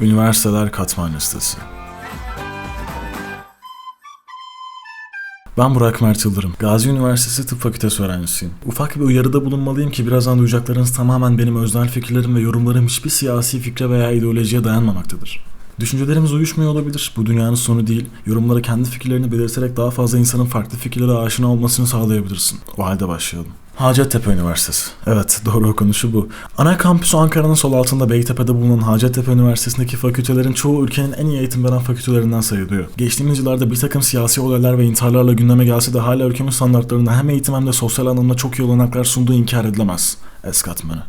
Üniversiteler Katman Listesi Ben Burak Mert Yıldırım. Gazi Üniversitesi Tıp Fakültesi öğrencisiyim. Ufak bir uyarıda bulunmalıyım ki birazdan duyacaklarınız tamamen benim öznel fikirlerim ve yorumlarım hiçbir siyasi fikre veya ideolojiye dayanmamaktadır. Düşüncelerimiz uyuşmuyor olabilir. Bu dünyanın sonu değil. Yorumlara kendi fikirlerini belirterek daha fazla insanın farklı fikirlere aşina olmasını sağlayabilirsin. O halde başlayalım. Hacettepe Üniversitesi. Evet doğru okunuşu bu. Ana kampüsü Ankara'nın sol altında Beytepe'de bulunan Hacettepe Üniversitesi'ndeki fakültelerin çoğu ülkenin en iyi eğitim veren fakültelerinden sayılıyor. Geçtiğimiz yıllarda bir takım siyasi olaylar ve intiharlarla gündeme gelse de hala ülkemiz standartlarında hem eğitim hem de sosyal anlamda çok iyi olanaklar sunduğu inkar edilemez. Es katmanı.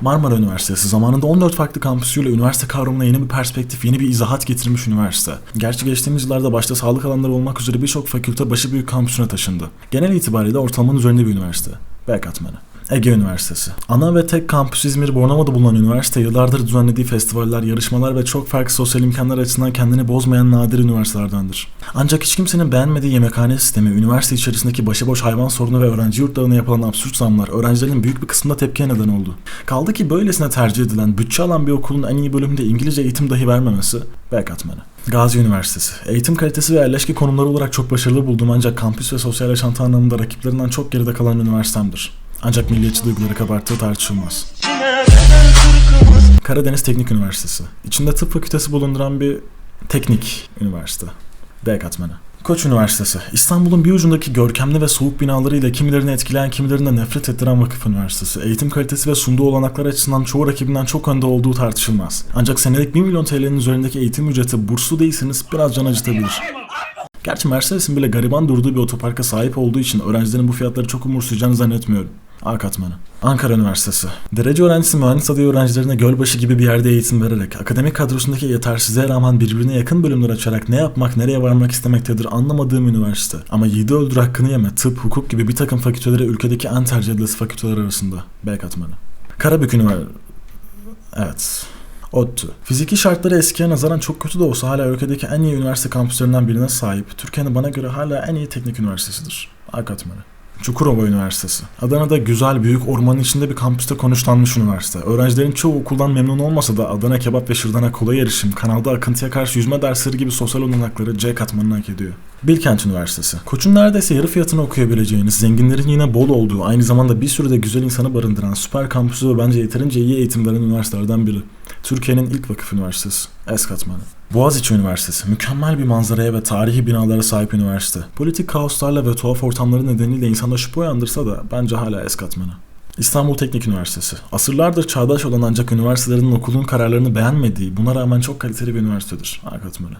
Marmara Üniversitesi zamanında 14 farklı kampüsüyle üniversite kavramına yeni bir perspektif, yeni bir izahat getirmiş üniversite. Gerçi geçtiğimiz yıllarda başta sağlık alanları olmak üzere birçok fakülte başı büyük kampüsüne taşındı. Genel itibariyle ortalamanın üzerinde bir üniversite. B katmanı. Ege Üniversitesi. Ana ve tek kampüs İzmir Bornova'da bulunan üniversite yıllardır düzenlediği festivaller, yarışmalar ve çok farklı sosyal imkanlar açısından kendini bozmayan nadir üniversitelerdendir. Ancak hiç kimsenin beğenmediği yemekhane sistemi, üniversite içerisindeki başıboş hayvan sorunu ve öğrenci yurtlarına yapılan absürt zamlar öğrencilerin büyük bir kısmında tepkiye neden oldu. Kaldı ki böylesine tercih edilen, bütçe alan bir okulun en iyi bölümünde İngilizce eğitim dahi vermemesi B katmanı. Gazi Üniversitesi. Eğitim kalitesi ve yerleşke konumları olarak çok başarılı buldum ancak kampüs ve sosyal yaşantı anlamında rakiplerinden çok geride kalan üniversitemdir. Ancak milliyetçi duyguları kabarttığı tartışılmaz. Karadeniz Teknik Üniversitesi. İçinde tıp fakültesi bulunduran bir teknik üniversite. D katmanı. Koç Üniversitesi. İstanbul'un bir ucundaki görkemli ve soğuk binalarıyla kimilerini etkileyen kimilerini de nefret ettiren vakıf üniversitesi. Eğitim kalitesi ve sunduğu olanaklar açısından çoğu rakibinden çok önde olduğu tartışılmaz. Ancak senelik 1 milyon TL'nin üzerindeki eğitim ücreti burslu değilseniz biraz can acıtabilir. Gerçi Mercedes'in bile gariban durduğu bir otoparka sahip olduğu için öğrencilerin bu fiyatları çok umursayacağını zannetmiyorum. A katmanı. Ankara Üniversitesi. Derece öğrencisi mühendis adayı öğrencilerine Gölbaşı gibi bir yerde eğitim vererek, akademik kadrosundaki yetersizliğe rağmen birbirine yakın bölümler açarak ne yapmak, nereye varmak istemektedir anlamadığım üniversite. Ama yiğidi öldür hakkını yeme, tıp, hukuk gibi bir takım fakülteleri ülkedeki en tercih edilesi fakülteler arasında. B katmanı. Karabük Üniversitesi. Evet. ODTÜ. Fiziki şartları eskiye nazaran çok kötü de olsa hala ülkedeki en iyi üniversite kampüslerinden birine sahip. Türkiye'nin bana göre hala en iyi teknik üniversitesidir. A katmanı. Çukurova Üniversitesi. Adana'da güzel, büyük ormanın içinde bir kampüste konuşlanmış üniversite. Öğrencilerin çoğu okuldan memnun olmasa da Adana kebap ve şırdana kolay erişim, kanalda akıntıya karşı yüzme dersleri gibi sosyal olanakları C katmanını hak ediyor. Bilkent Üniversitesi. Koç'un neredeyse yarı fiyatına okuyabileceğiniz, zenginlerin yine bol olduğu, aynı zamanda bir sürü de güzel insanı barındıran süper kampüsü ve bence yeterince iyi eğitim veren üniversitelerden biri. Türkiye'nin ilk vakıf üniversitesi. S katmanı. Boğaziçi Üniversitesi. Mükemmel bir manzaraya ve tarihi binalara sahip üniversite. Politik kaoslarla ve tuhaf ortamları nedeniyle insanda şüphe uyandırsa da bence hala S katmanı. İstanbul Teknik Üniversitesi. Asırlardır çağdaş olan ancak üniversitelerin okulun kararlarını beğenmediği, buna rağmen çok kaliteli bir üniversitedir. A katmanı.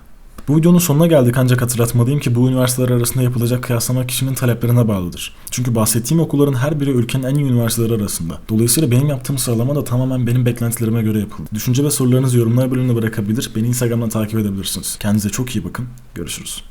Bu videonun sonuna geldik ancak hatırlatmalıyım ki bu üniversiteler arasında yapılacak kıyaslama kişinin taleplerine bağlıdır. Çünkü bahsettiğim okulların her biri ülkenin en iyi üniversiteleri arasında. Dolayısıyla benim yaptığım sıralama da tamamen benim beklentilerime göre yapıldı. Düşünce ve sorularınızı yorumlar bölümüne bırakabilir, beni Instagram'dan takip edebilirsiniz. Kendinize çok iyi bakın, görüşürüz.